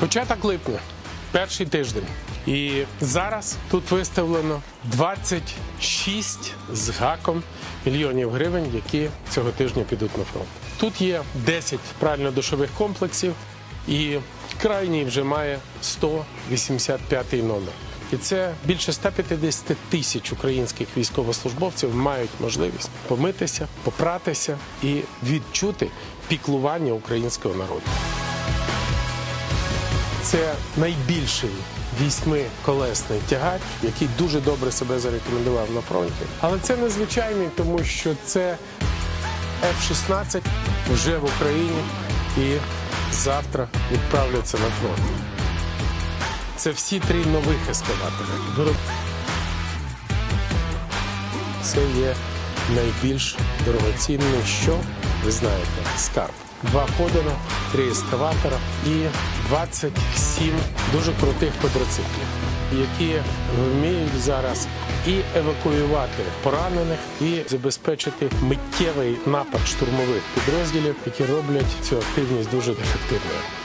Початок липня, перший тиждень. І зараз тут виставлено 26 з гаком мільйонів гривень, які цього тижня підуть на фронт. Тут є 10 прально-душових комплексів, і крайній вже має 185 номер. І це більше 150 тисяч українських військовослужбовців мають можливість помитися, попратися і відчути піклування українського народу. Це найбільший вісьмиколесний тягач, який дуже добре себе зарекомендував на фронті. Але це незвичайний, тому що це F-16 вже в Україні і завтра відправляться на фронт. Це всі три нових ескалатори. Це є найбільш дорогоцінний, що ви знаєте, скарб. Два ходина, три ескаватора і 27 дуже крутих квадроциклів, які вміють зараз і евакуювати поранених, і забезпечити миттєвий напад штурмових підрозділів, які роблять цю активність дуже ефективною.